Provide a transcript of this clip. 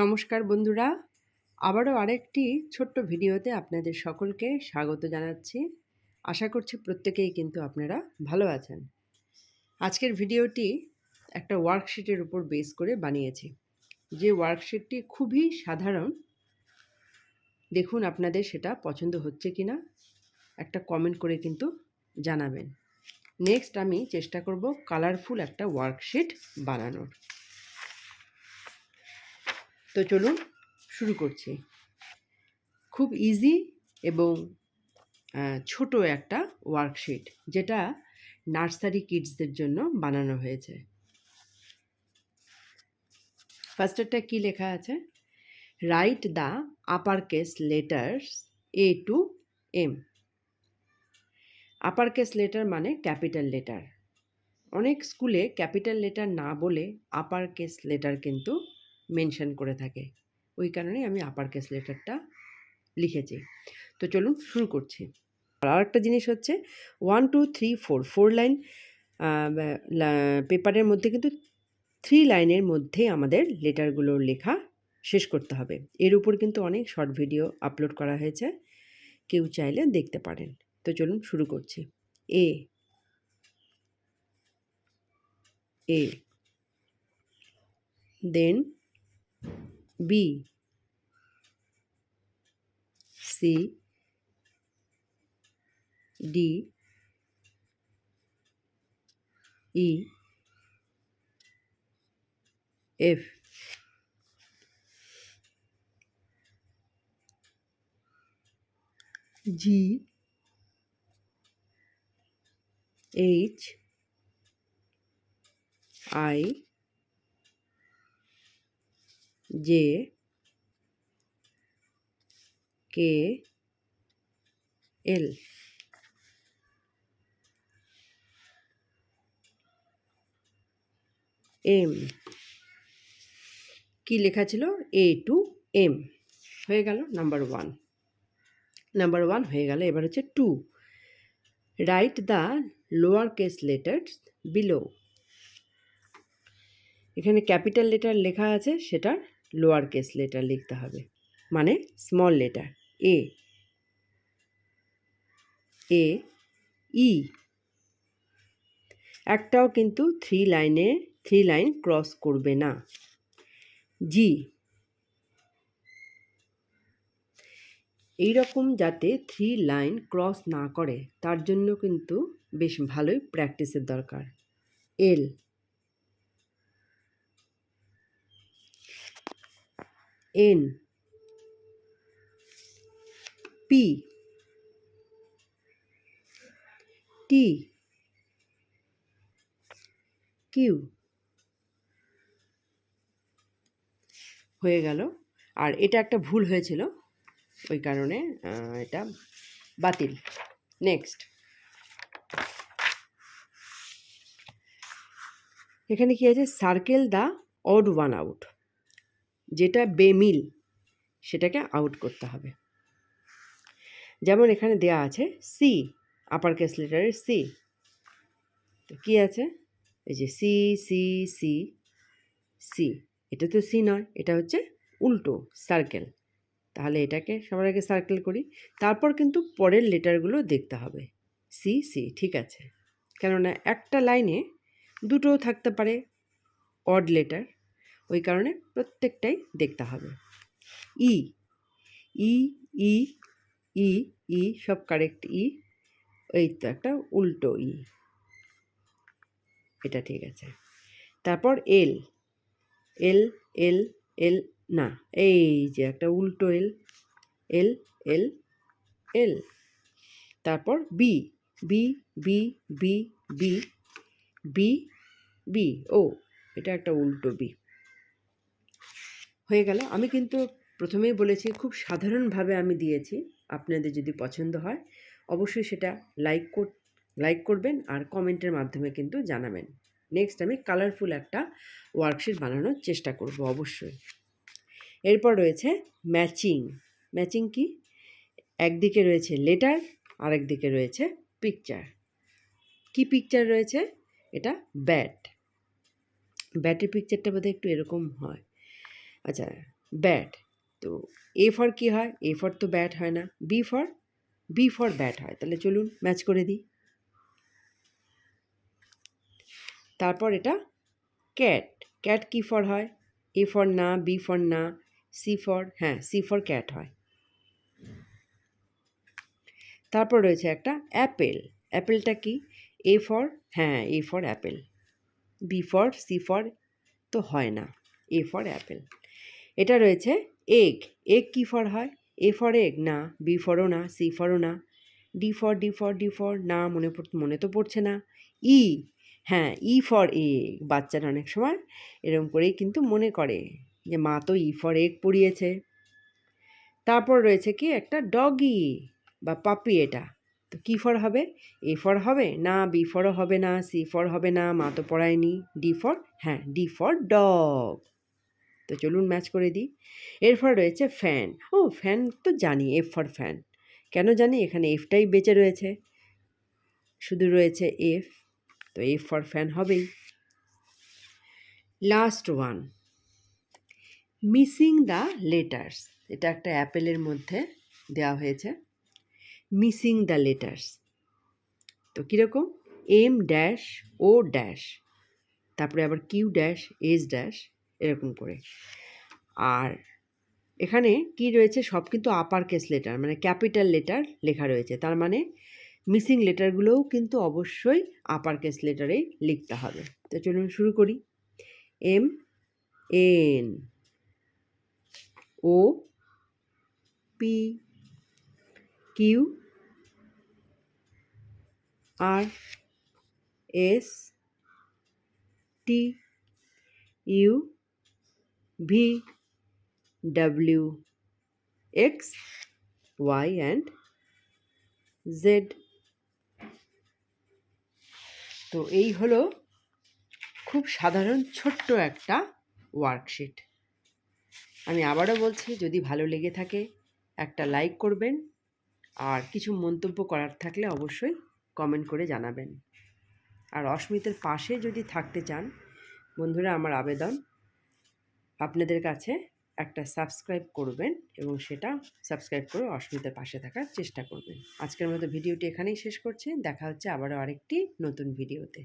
নমস্কার বন্ধুরা। আবারও আরেকটি ছোট্ট ভিডিওতে আপনাদের সকলকে স্বাগত জানাচ্ছি। আশা করছি প্রত্যেকেই কিন্তু আপনারা ভালো আছেন। আজকের ভিডিওটি একটা ওয়ার্কশিটের উপর বেস করে বানিয়েছি। যে ওয়ার্কশিটটি খুবই সাধারণ, দেখুন আপনাদের সেটা পছন্দ হচ্ছে কি না একটা কমেন্ট করে কিন্তু জানাবেন। নেক্সট আমি চেষ্টা করব কালারফুল একটা ওয়ার্কশিট বানানোর। তো চলুন শুরু করছি। খুব ইজি এবং ছোট একটা ওয়ার্কশিট যেটা নার্সারি কিডসদের জন্য বানানো হয়েছে। ফার্স্টেরটা কি লেখা আছে? Write the upper case letters A to M upper case letter মানে ক্যাপিটাল লেটার অনেক স্কুলে ক্যাপিটাল লেটার না বলে আপার কেস লেটার কিন্তু মেনশন করে থাকে। ওই কারণে আমি আপার কেস লেটারটা লিখেছি। তো চলুন শুরু করছি। আর একটা জিনিস হচ্ছে one two three four four line পেপারের মধ্যে কিন্তু থ্রি লাইনের মধ্যে আমাদের লেটারগুলোর লেখা শেষ করতে হবে। এর উপর কিন্তু অনেক শর্ট ভিডিও আপলোড করা হয়েছে। কেউ চাইলে দেখতে পারেন। তো চলুন শুরু করছি। A A then B C D E F G H. I. J K L. M. কি লেখা ছিল? A to M. হয়ে গেল নাম্বার ওয়ান। নাম্বার ওয়ান হয়ে গেল। এবার হচ্ছে two. Write the lower case letters below. এখানে ক্যাপিটাল লেটার লেখা আছে সেটা লোয়ার কেস লেটার লিখতে হবে। মানে স্মল লেটার এ এ ই একটাও কিন্তু থ্রি লাইনে থ্রি লাইন ক্রস করবে না। জি এইরকম যাতে থ্রি লাইন ক্রস না করে, তার জন্য কিন্তু বেশ ভালোই প্র্যাকটিসের দরকার। L N. P. T. Q. হয়ে গেল। আর এটা একটা ভুল হয়েছিল। ওই কারণে এটা বাতিল। নেক্সট। এখানে কি আছে? Circle the odd one out. যেটা বেমিল, সেটাকে আউট করতে হবে। যেমন এখানে দেয়া আছে সি আপার কেস লেটারের সি তো কী আছে? এই যে সি সি সি সি এটা তো সি নয়, এটা হচ্ছে উল্টো সার্কেল তাহলে এটাকে সবার আগে সার্কেল করি। তারপর কিন্তু পরের লেটারগুলো দেখতে হবে। সি সি ঠিক আছে। কেননা একটা লাইনে দুটোও থাকতে পারে অড লেটার ওই কারণে প্রত্যেকটাই দেখতে হবে। ই ই ই ই ই, সব কারেক্ট ই, এই তো একটা উল্টো ই। এটা ঠিক আছে। তারপর এল এল এল এল, না, এই যে একটা উল্টো এল এল এল এল। তারপর B B B B B B B ও, এটা একটা উল্টো বি হয়ে গেল। আমি কিন্তু প্রথমেই বলেছি, খুব সাধারণভাবে আমি দিয়েছি। আপনাদের যদি পছন্দ হয়, অবশ্যই সেটা লাইক কর লাইক করবেন আর কমেন্টের মাধ্যমে কিন্তু জানাবেন। নেক্সট আমি কালারফুল একটা ওয়ার্কশিট বানানোর চেষ্টা করব অবশ্যই। এরপর রয়েছে ম্যাচিং ম্যাচিং কি? একদিকে রয়েছে লেটার আর একদিকে রয়েছে পিকচার কি পিকচার রয়েছে? এটা ব্যাট ব্যাটের পিকচারটা বোধহয় একটু এরকম হয়। আচ্ছা ব্যাট তো এ ফর কী হয়? এ ফর তো ব্যাট হয় না। B for B for bat হয়। তাহলে চলুন ম্যাচ করে দিই। তারপর এটা ক্যাট ক্যাট কী ফর হয়? এ ফর না বি ফর না সি ফর হ্যাঁ সি ফর ক্যাট হয়। তারপর রয়েছে একটা অ্যাপেল অ্যাপেলটা কি? এ ফর হ্যাঁ A for apple B for C for তো হয় না। এ ফর অ্যাপেল এটা রয়েছে এগ এগ কী ফর হয়? এ ফর এগ না. বি ফরও না সি ফরও না। D for D for D for না মনে মনে তো পড়ছে না। ই হ্যাঁ ই ফর এগ বাচ্চারা অনেক সময় এরকম করেই কিন্তু মনে করে যে, মা তো ই ফর এগ পড়িয়েছে। তারপর রয়েছে কি? একটা ডগি বা পাপি এটা। তো কী ফর হবে? এ ফর হবে, না বি ফরও হবে না সি ফর হবে না, মা তো পড়ায়নি। ডি ফর হ্যাঁ ডি ফর ডগ তো চলুন ম্যাচ করে দিই। এরপর রয়েছে ফ্যান। ও, ফ্যান তো জানি এফ ফর ফ্যান কেন জানি? এখানে এফটাই বেঁচে রয়েছে। শুধু রয়েছে এফ তো এফ ফর ফ্যান হবেই। Last one missing the letters এটা একটা অ্যাপেলের মধ্যে দেওয়া হয়েছে। মিসিং দ্য লেটার্স তো কীরকম? এম ড্যাশ ও ড্যাশ তারপরে আবার কিউ ড্যাশ এস ড্যাশ এরকম করে। আর এখানে কি রয়েছে? সব কিন্তু আপার কেস লেটার মানে ক্যাপিটাল লেটার লেখা রয়েছে। তার মানে মিসিং লেটারগুলোও কিন্তু অবশ্যই আপার কেস লেটারেই লিখতে হবে। তো চলুন শুরু করি। M N O P Q R S T U V W X Y and Z তো এই হলো খুব সাধারণ ছোট্ট একটা ওয়ার্কশিট আমি আবারও বলছি, যদি ভালো লেগে থাকে, একটা লাইক করবেন। আর কিছু মন্তব্য করার থাকলে অবশ্যই কমেন্ট করে জানাবেন। আর অস্মিতের পাশে যদি থাকতে চান, বন্ধুরা, আমার আবেদন আপনাদের কাছে একটা সাবস্ক্রাইব করবেন এবং সেটা সাবস্ক্রাইব করে অসুবিধার পাশে থাকার চেষ্টা করবেন। আজকের মতো ভিডিওটি এখানেই শেষ করছি। দেখা হচ্ছে আবারও আরেকটি নতুন ভিডিওতে।